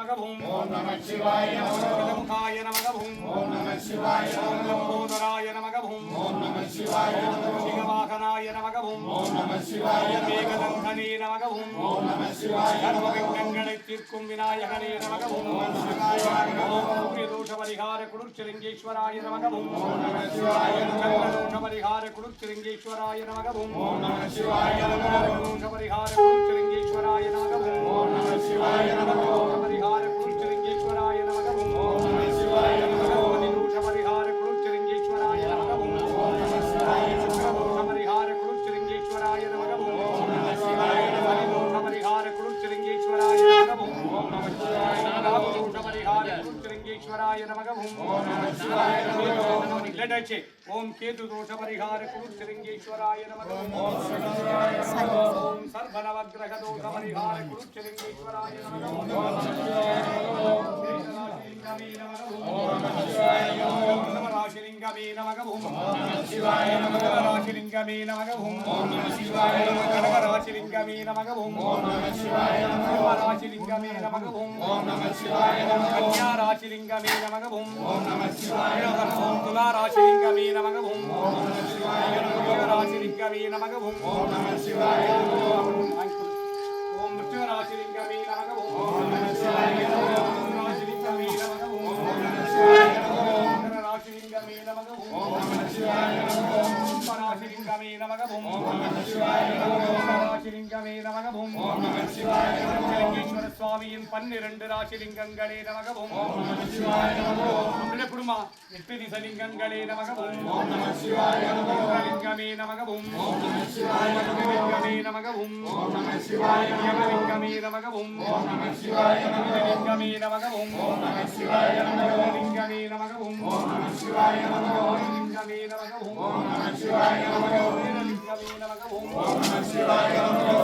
நமகவும் ஓம் நம சிவாய நமகமுகாய நமகவும் ஓம் நம சிவாய ஓம் லம்போதராய நமகவும் ஓம் நம சிவாய சிவவாகனாய நமகவும் ஓம் நம சிவாய மேகதந்தனே நமகவும் ஓம் நம சிவாய சர்வவிங்கங்களை தீர்க்கும் விநாயகனே நமகவும் ஓம் சிவாய ஓம் சூரிய தோஷ பரிகார குடுச்சிலிங்கேஸ்வராய நமகவும் ஓம் நம சிவாய சந்திரதோஷ பரிகார குடுச்சிலிங்கேஸ்வராய நமகவும் ஓம் நம சிவாய தோஷ பரிகார శివాయ నమగం ఓం నమః శివాయ నమః ఇల్లడచి కేతు దోష పరిహార కురుచలింగేశ్వరాయ నమః ఓం సర్వనవగ్రహ దోష పరిహార కురుచలింగేశ్వరాయ నమః ఓం నమః శివాయ నమః ఓం నమః శివాయ నమః ఓం నమః శివాయ నమః ராசிலிங்கமே நமகவும் ஓம் நம சிவாய நம ராசிலிங்கமே நமகவும் ஓம் நம சிவாய நம கன்யா ராசிலிங்கமே நமகவும் ஓம் நம சிவாய ஓம் துலா ராசிலிங்கமே நமகவும் ஓம் நம சிவாய நம ராசிலிங்கமே நமகவும் ஓம் நம சிவாய ஓம் மிருத்யு ராசிலிங்கமே நமகவும் ஓம் நம சிவாய ஓம் ராசிலிங்கமே நமகவும் ஓம் ராசிலிங்கமே நமகவும் ஓம் நம சிவாய ராசிலிங்கமே நமகவும் ஓம் நம சிவாய சுவாமியின் பன்னிரண்டு ராசிலிங்கங்களே நமகவும் ஓம் நம சிவாய குடும்பா எட்டு திசலிங்கங்களே நமகவும் ஓம் நம சிவாய லிங்கமே நமகவும் ஓம் நம சிவாய லிங்கமே நமகவும் ஓம் நம சிவாய லிங்கமே நமகவும் ஓம் நம சிவாய லிங்கமே நமகவும் ஓம் நம சிவாய லிங்கமே நமகவும் ஓம் நம சிவாய லிங்கமே நமகவும் ஓம் நம சிவாய லிங்கமே நமகவும் ஓம் நம சிவாய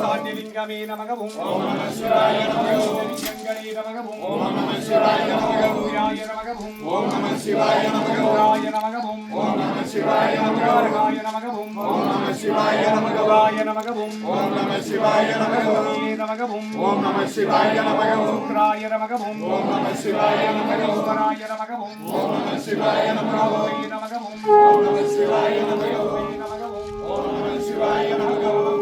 சாந்திலிங்கமே நமகவும் ஓம் நம சிவாய லிங்கங்களே நமகவும் ஓம் நம சிவாய நமகவும் நமகவும் ஓம் நம சிவாய நமகவும் நமகவும் ஓம் நம சிவாய நமகவும் நமகவும் ஓம் நம சிவாய நமகவும் நமகவும் ஓம் நம சிவாய நமகவும் நமகவும் ஓம் நம சிவாய நமகவும் சுக்ராய நமகவும் ஓம் நம சிவாய நமகவும் சுக்ராய நமகவும் ஓம் நம சிவாய நமகவும் நமகவும் ஓம் நம சிவாய நமகவும் நமகவும் ஓம் I am Bye. Bye.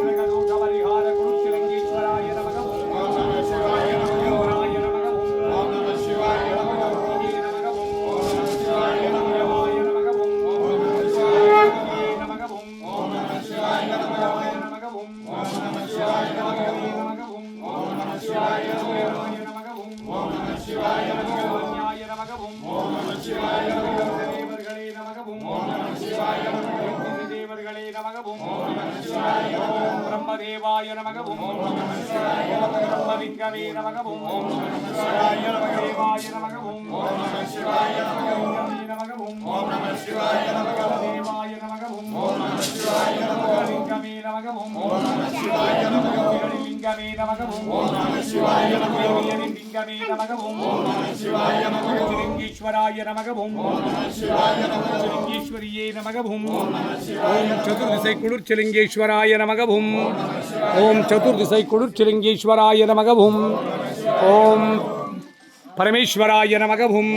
బ్రహ్మదేవాయ నమగ ఓం బ్రహ్మవిద్గవే నమగ ఓం శివాయ నమగ దేవాయ నమగ ఓం శివాయ నమగ ఓం నమగ ఓం శివాయ నమగ దేవాయ నమగ ఓం శివాయ నమగ విద్గవే నమగ ఓం శివాయ నమగ लिंगमे नमः ओम नमः शिवाय नमः लिंगमे नमः ओम परमेश्वराय नमः भूम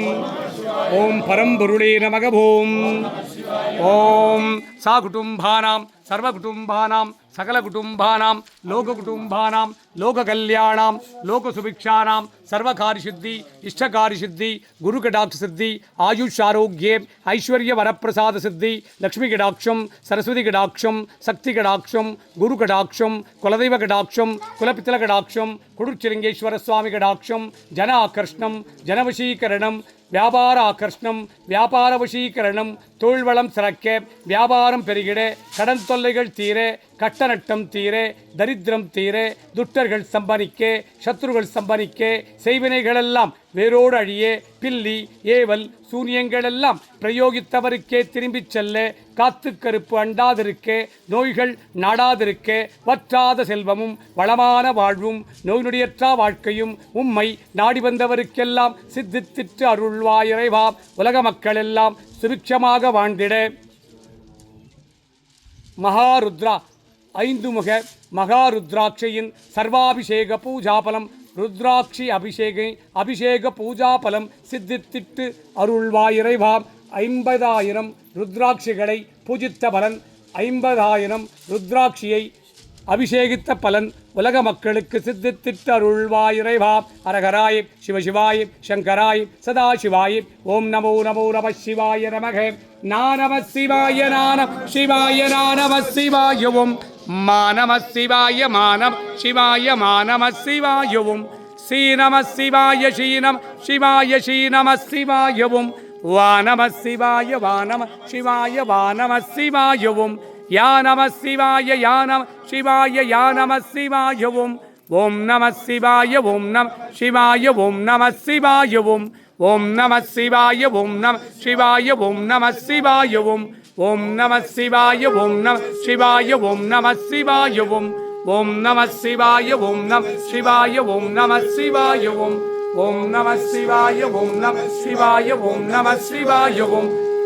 ओम परम भरुणे नमः भूम ओम साकुटुंभानाम சர்வகுடும்பானாம் சகலகுடும்பானாம் லோககுடும்பானாம் லோககல்யாணாம் லோகசுபிக்ஷானாம் சர்வகாரிசித்தி இஷ்டகாரிசித்தி குருகடாட்சசித்தி ஆயுஷ் ஆரோக்கியே ஐஸ்வர்ய வரப்பிரசாத சித்தி லக்ஷ்மி கடாட்சம் சரஸ்வதி கடாட்சம் சக்தி கடாட்சம் குரு கடாட்சம் குலதெய்வ கடாட்சம் குலபித்தல கடாட்சம் குடுச்சிலிங்கேஸ்வர சுவாமி கடாட்சம் ஜன ஆகர்ஷ்ணம் ஜனவசீகரணம் வியாபார ஆகர்ஷ்ணம் வியாபார வசீகரணம் தொழில்வளம் சிறக்க வியாபாரம் பெருகிட கடன் தொல்லைகள் தீர கட்ட நட்டம் தீர தரித்திரம் தீர துட்டர்கள் சம்பாதிக்க சத்ருகள் சம்பாதிக்க செய்வினைகளெல்லாம் வேரோடு அழிய பில்லி ஏவல் சூனியங்களெல்லாம் பிரயோகித்தவருக்கே திரும்பிச் செல்ல காத்து கருப்பு அண்டாதிருக்க நோய்கள் நாடாதிருக்க வற்றாத செல்வமும் வளமான வாழ்வும் நோய் நொடியற்றா வாழ்க்கையும் உம்மை நாடி வந்தவருக்கெல்லாம் சித்தித்திற்று அருள்வாயிறைவாம் உலக மக்களெல்லாம் சுபிக்ஷமாக வாழ்ந்திட. மகாருத்ரா. ஐந்து முக மகாருத்ராட்சையின் சர்வாபிஷேக பூஜாபலம். ருத்ராட்சி அபிஷேகை அபிஷேக பூஜாபலம் சித்தித்திட்டு அருள்வாய் இறைவா ஐம்பதாயிரம் ருத்ராட்சிகளை பூஜித்த பலன் ஐம்பதாயிரம் ருத்ராட்சியை அபிஷேகித்த பலன் உலக மக்களுக்கு சித்தித்திட்ட அருள்வாய் இறைவா. அரகராய் சிவசிவாய் சங்கராய் சதாசிவாய். ஓம் நமோ நமோ நம சிவாய நமக. நானம சிவாய நானம் சிவாய நானம சிவாய மானம சிவாய மானம் சிவாய மானம சிவாய ஓம் ஸ்ரீநம சிவாய ஸ்ரீநம சிவாய ஸ்ரீநம சிவாய வானம சிவாய வானம சிவாய வானம சிவாய या नम शिवाय या नम शिवाय या नम शिवाय ओम ओम नम शिवाय ओम नम शिवाय ओम नम शिवाय ओम ओम नम शिवाय ओम नम शिवाय ओम नम शिवाय ओम ओम नम शिवाय ओम नम शिवाय ओम नम शिवाय ओम ओम नम शिवाय ओम नम शिवाय ओम नम शिवाय ओम ओम नम शिवाय ओम नम शिवाय ओम नम शिवाय ओम